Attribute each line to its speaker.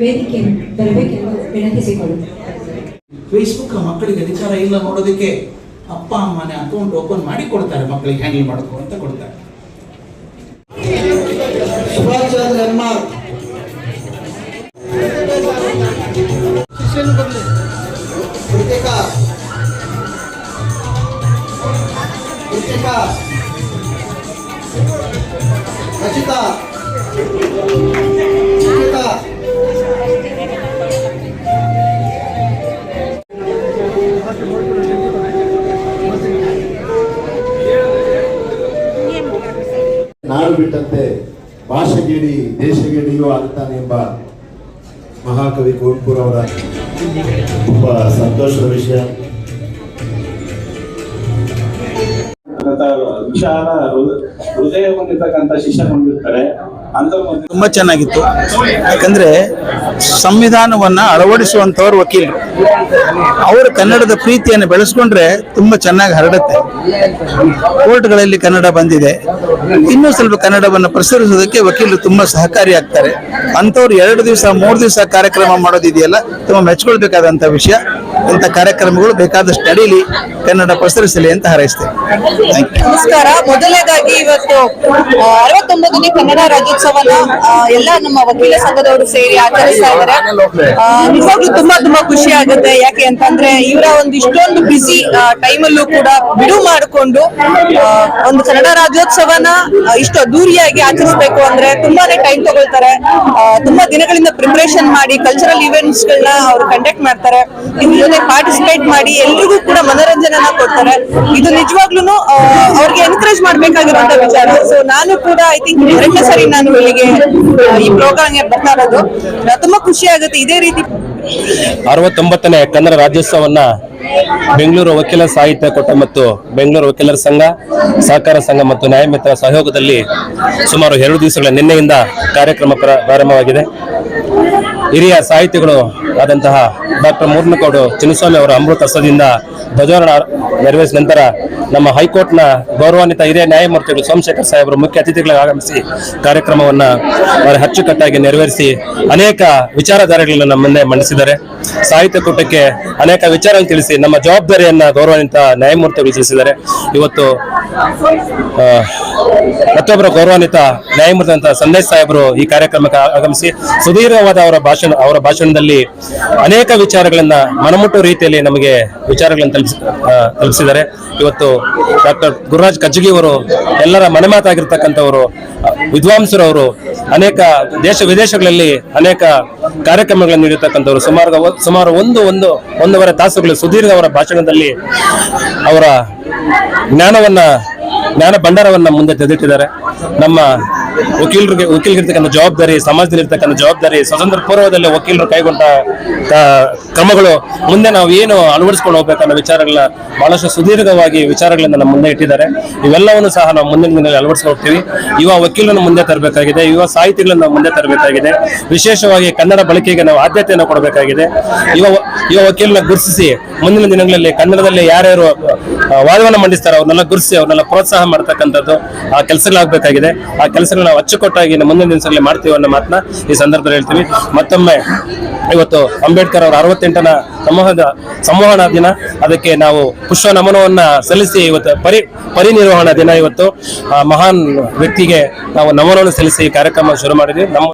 Speaker 1: ವೇದಿಕೆಯನ್ನು ಬರಬೇಕೆಂದು ವಿನಂತಿಸಿಕೊಳ್ಳುತ್ತೇನೆ
Speaker 2: ಫೇಸ್ಬುಕ್ ಮಕ್ಕಳಿಗೆ ಅಧಿಕಾರ ಇಲ್ಲ ನೋಡೋದಕ್ಕೆ ಅಪ್ಪ ಅಮ್ಮನೇ ಅಕೌಂಟ್ ಓಪನ್ ಮಾಡಿ ಕೊಡ್ತಾರೆ ಮಕ್ಕಳಿಗೆ ಹ್ಯಾಂಡಲ್ ಮಾಡ್ಕೊ ಅಂತ ಕೊಡ್ತಾರೆ
Speaker 3: ಸುಭಾಷ್ ಚಂದ್ರ ಎಂ ಆರ್ ಕೃತಿಕಾ ಕೃತಿಕಾ ರಚಿತಾ ಸುಚಿತಾ
Speaker 4: ನಾಡು ಬಿಟ್ಟಂತೆ ಭಾಷೆಗೇಡಿ, ದೇಶಗೇಡಿಯೂ ಆಗ್ತಾನೆ ಎಂಬ ಮಹಾಕವಿ ಕುವೆಂಪುರವರ ತುಂಬ ಸಂತೋಷದ ವಿಷಯ.
Speaker 5: ವಿಶಾಲ ಹೃದಯ ಹೊಂದಿರ್ತಕ್ಕಂಥ ಶಿಷ್ಯ ಹೊಂದಿರ್ತಾರೆ
Speaker 2: ತುಂಬಾ ಚೆನ್ನಾಗಿತ್ತು. ಯಾಕಂದ್ರೆ ಸಂವಿಧಾನವನ್ನ ಅಳವಡಿಸುವಂತವ್ರು ವಕೀಲರು. ಅವರು ಕನ್ನಡದ ಪ್ರೀತಿಯನ್ನು ಬೆಳೆಸ್ಕೊಂಡ್ರೆ ತುಂಬಾ ಚೆನ್ನಾಗಿ ಹರಡುತ್ತೆ. ಕೋರ್ಟ್ಗಳಲ್ಲಿ ಕನ್ನಡ ಬಂದಿದೆ. ಇನ್ನೂ ಸ್ವಲ್ಪ ಕನ್ನಡವನ್ನು ಪ್ರಸರಿಸೋದಕ್ಕೆ ವಕೀಲರು ತುಂಬಾ ಸಹಕಾರಿ ಆಗ್ತಾರೆ. ಅಂಥವ್ರು ಎರಡು ದಿವಸ, ಮೂರು ದಿವಸ ಕಾರ್ಯಕ್ರಮ ಮಾಡೋದಿದೆಯಲ್ಲ, ತುಂಬಾ ಮೆಚ್ಕೊಳ್ಬೇಕಾದಂತ ವಿಷಯ. ಇಂಥ ಕಾರ್ಯಕ್ರಮಗಳು ಬೇಕಾದಷ್ಟು ನಡೀಲಿ ಕನ್ನಡ ಪ್ರಸರಿಸಲಿ ಅಂತ ಯು
Speaker 6: ನಮಸ್ಕಾರ. ಮೊದಲನೇದಾಗಿ ಇವತ್ತು ಅರವತ್ತೊಂಬತ್ತನೇ ಕನ್ನಡ ರಾಜ್ಯೋತ್ಸವನ ಎಲ್ಲ ನಮ್ಮ ವಕೀಲ ಸಂಘದವರು ಸೇರಿ ಆಚರಿಸ್ತಾ ಇದ್ದಾರೆ. ಆ, ನಿಜವಾಗ್ಲೂ ತುಂಬಾ ತುಂಬಾ ಖುಷಿ ಆಗುತ್ತೆ. ಯಾಕೆ ಅಂತಂದ್ರೆ ಇವರ ಒಂದು ಇಷ್ಟೊಂದು ಬಿಸಿ ಟೈಮಲ್ಲೂ ಕೂಡ ಬಿಡುವು ಮಾಡಿಕೊಂಡು ಒಂದು ಕನ್ನಡ ರಾಜ್ಯೋತ್ಸವನ ಇಷ್ಟು ಅದ್ದೂರಿಯಾಗಿ ಆಚರಿಸಬೇಕು ಅಂದ್ರೆ ತುಂಬಾನೇ ಟೈಮ್ ತಗೊಳ್ತಾರೆ. ತುಂಬಾ ದಿನಗಳಿಂದ ಪ್ರಿಪರೇಷನ್ ಮಾಡಿ ಕಲ್ಚರಲ್ ಇವೆಂಟ್ಸ್ ಗಳನ್ನ ಅವ್ರು ಕಂಡಕ್ಟ್ ಮಾಡ್ತಾರೆ. ಜೊತೆ ಪಾರ್ಟಿಸಿಪೇಟ್ ಮಾಡಿ ಎಲ್ರಿಗೂ ಕೂಡ ಮನೋರಂಜನೆನ ಕೊಡ್ತಾರೆ. ಇದು ನಿಜವಾಗ್ಲೂ ಅವ್ರಿಗೆ ಎನ್ಕರೇಜ್ ಮಾಡ್ಬೇಕಾಗಿರುವಂತ ವಿಚಾರ. ಸೊ ನಾನು ಕೂಡ ಐ ತಿಂಕ್ ಎರಡನೇ ಸರಿ ನಾನು ಇಲ್ಲಿಗೆ ಈ ಪ್ರೋಗ್ರಾಮ್ಗೆ ಬರ್ತಾ ಇರೋದು. ತುಂಬಾ ಖುಷಿ ಆಗುತ್ತೆ ಇದೇ ರೀತಿ.
Speaker 7: ಅರವತ್ತೊಂಬತ್ತನೇ ಕನ್ನಡ ರಾಜ್ಯೋತ್ಸವನ್ನ ಬೆಂಗಳೂರು ವಕೀಲ ಸಾಹಿತ್ಯ ಕೊಟ್ಟ ಮತ್ತು ಬೆಂಗಳೂರು ವಕೀಲರ ಸಂಘ, ಸಹಕಾರ ಸಂಘ ಮತ್ತು ನ್ಯಾಯಮಿತ್ರ ಸಹಯೋಗದಲ್ಲಿ ಸುಮಾರು ಎರಡು ದಿವಸಗಳ ನಿನ್ನೆಯಿಂದ ಕಾರ್ಯಕ್ರಮ ಪ್ರಾರಂಭವಾಗಿದೆ. ಹಿರಿಯ ಸಾಹಿತಿಗಳು ಆದಂತಹ ಡಾಕ್ಟರ್ ಮೂರ್ನಕೋಡು ಚಿನ್ನಸ್ವಾಮಿ ಅವರ ಅಮೃತ ಹಸ್ತದಿಂದ ಧ್ವಜಾರೋಹಣ ನೆರವೇರಿಸಿದ ನಂತರ ನಮ್ಮ ಹೈಕೋರ್ಟ್ನ ಗೌರವಾನ್ವಿತ ಹಿರಿಯ ನ್ಯಾಯಮೂರ್ತಿಗಳು ಸೋಮಶೇಖರ್ ಸಾಹೇಬರು ಮುಖ್ಯ ಅತಿಥಿಗಳಾಗಿ ಆಗಮಿಸಿ ಕಾರ್ಯಕ್ರಮವನ್ನು ಅವರು ಅಚ್ಚುಕಟ್ಟಾಗಿ ನೆರವೇರಿಸಿ ಅನೇಕ ವಿಚಾರಧಾರೆಗಳನ್ನು ನಮ್ಮ ಮುಂದೆ ಮಂಡಿಸಿದ್ದಾರೆ. ಸಾಹಿತ್ಯ ಕೂಟಕ್ಕೆ ಅನೇಕ ವಿಚಾರಗಳನ್ನು ತಿಳಿಸಿ ನಮ್ಮ ಜವಾಬ್ದಾರಿಯನ್ನ ಗೌರವಾನ್ವಿತ ನ್ಯಾಯಮೂರ್ತಿಗಳು ತಿಳಿಸಿದ್ದಾರೆ. ಇವತ್ತು ಮತ್ತೊಬ್ಬರ ಗೌರವಾನ್ವಿತ ನ್ಯಾಯಮೂರ್ತಿ ಅಂತ ಸಂದೇಶ್ ಸಾಹೇಬರು ಈ ಕಾರ್ಯಕ್ರಮಕ್ಕೆ ಆಗಮಿಸಿ ಸುದೀರ್ಘವಾದ ಅವರ ಭಾಷಣ ಅವರ ಭಾಷಣದಲ್ಲಿ ಅನೇಕ ವಿಚಾರಗಳನ್ನ ಮನಮುಟ್ಟುವ ರೀತಿಯಲ್ಲಿ ನಮಗೆ ವಿಚಾರಗಳನ್ನು ತಲುಪಿಸ ತಲುಪಿಸಿದ್ದಾರೆ. ಇವತ್ತು ಡಾಕ್ಟರ್ ಗುರುರಾಜ್ ಕಜ್ಜಗಿ ಅವರು ಎಲ್ಲರ ಮನೆಮಾತಾಗಿರ್ತಕ್ಕಂಥವರು ವಿದ್ವಾಂಸರು ವಿದ್ವಾಂಸರವರು ಅನೇಕ ದೇಶ ವಿದೇಶಗಳಲ್ಲಿ ಅನೇಕ ಕಾರ್ಯಕ್ರಮಗಳನ್ನು ನೀಡಿರ್ತಕ್ಕಂಥವ್ರು. ಸುಮಾರು ಸುಮಾರು ಒಂದು ಒಂದು, ಒಂದೂವರೆ ತಾಸುಗಳು ಸುದೀರ್ಘ ಅವರ ಭಾಷಣದಲ್ಲಿ ಅವರ ಜ್ಞಾನವನ್ನ, ಜ್ಞಾನ ಭಂಡಾರವನ್ನ ಮುಂದೆ ತೆಗೆದಿಟ್ಟಿದ್ದಾರೆ. ನಮ್ಮ ವಕೀಲರಿಗೆ ವಕೀಲರಿರ್ತಕ್ಕಂಥ ಜವಾಬ್ದಾರಿ, ಸಮಾಜದಲ್ಲಿರ್ತಕ್ಕಂಥ ಜವಾಬ್ದಾರಿ, ಸ್ವತಂತ್ರ ಪೂರ್ವದಲ್ಲಿ ವಕೀಲರು ಕೈಗೊಂಡ ಕ್ರಮಗಳು, ಮುಂದೆ ನಾವು ಏನು ಅಳವಡಿಸ್ಕೊಂಡು ಹೋಗ್ಬೇಕನ್ನೋ ವಿಚಾರಗಳನ್ನ ಬಹಳಷ್ಟು ಸುದೀರ್ಘವಾಗಿ ವಿಚಾರಗಳನ್ನ ನಮ್ಮ ಮುಂದೆ ಇಟ್ಟಿದ್ದಾರೆ. ಇವೆಲ್ಲವನ್ನು ಸಹ ನಾವು ಮುಂದಿನ ದಿನಗಳಲ್ಲಿ ಅಳವಡಿಸ್ಕೊಂಡು ಹೋಗ್ತೀವಿ. ಯುವ ವಕೀಲರನ್ನು ಮುಂದೆ ತರಬೇಕಾಗಿದೆ, ಯುವ ಸಾಹಿತಿಗಳನ್ನು ನಾವು ಮುಂದೆ ತರಬೇಕಾಗಿದೆ. ವಿಶೇಷವಾಗಿ ಕನ್ನಡ ಬಳಕೆಗೆ ನಾವು ಆದ್ಯತೆಯನ್ನು ಕೊಡಬೇಕಾಗಿದೆ. ಯುವ ಯುವ ವಕೀಲನ ಗುರುತಿಸಿ ಮುಂದಿನ ದಿನಗಳಲ್ಲಿ ಕನ್ನಡದಲ್ಲಿ ಯಾರ್ಯಾರು ವಾದವನ್ನು ಮಂಡಿಸ್ತಾರೆ, ಅವ್ರನ್ನೆಲ್ಲ ಗುರುಸಿ, ಅವ್ರನ್ನೆಲ್ಲ ಪ್ರೋತ್ಸಾಹ ಮಾಡ್ತಕ್ಕಂಥದ್ದು ಆ ಕೆಲಸಗಳಾಗಬೇಕಾಗಿದೆ. ಆ ಕೆಲಸಗಳನ್ನ ನಾವು ಅಚ್ಚುಕಟ್ಟಾಗಿ ಮುಂದಿನ ದಿನಗಳಲ್ಲಿ ಮಾಡ್ತೀವಿ ಅನ್ನೋ ಮಾತನ್ನ ಈ ಸಂದರ್ಭದಲ್ಲಿ ಹೇಳ್ತೀವಿ. ಮತ್ತೊಮ್ಮೆ ಇವತ್ತು ಅಂಬೇಡ್ಕರ್ ಅವರ ಅರವತ್ತೆಂಟನ ಸಮೂಹದ ಸಂವಹನ ದಿನ. ಅದಕ್ಕೆ ನಾವು ಪುಷ್ಪ ನಮನವನ್ನ ಸಲ್ಲಿಸಿ ಇವತ್ತು ಪರಿ, ಪರಿನಿರ್ವಹಣಾ ದಿನ ಇವತ್ತು. ಮಹಾನ್ ವ್ಯಕ್ತಿಗೆ ನಾವು ನಮನವನ್ನು ಸಲ್ಲಿಸಿ ಕಾರ್ಯಕ್ರಮ ಶುರು ಮಾಡಿದ್ವಿ. ನಮ್ಮ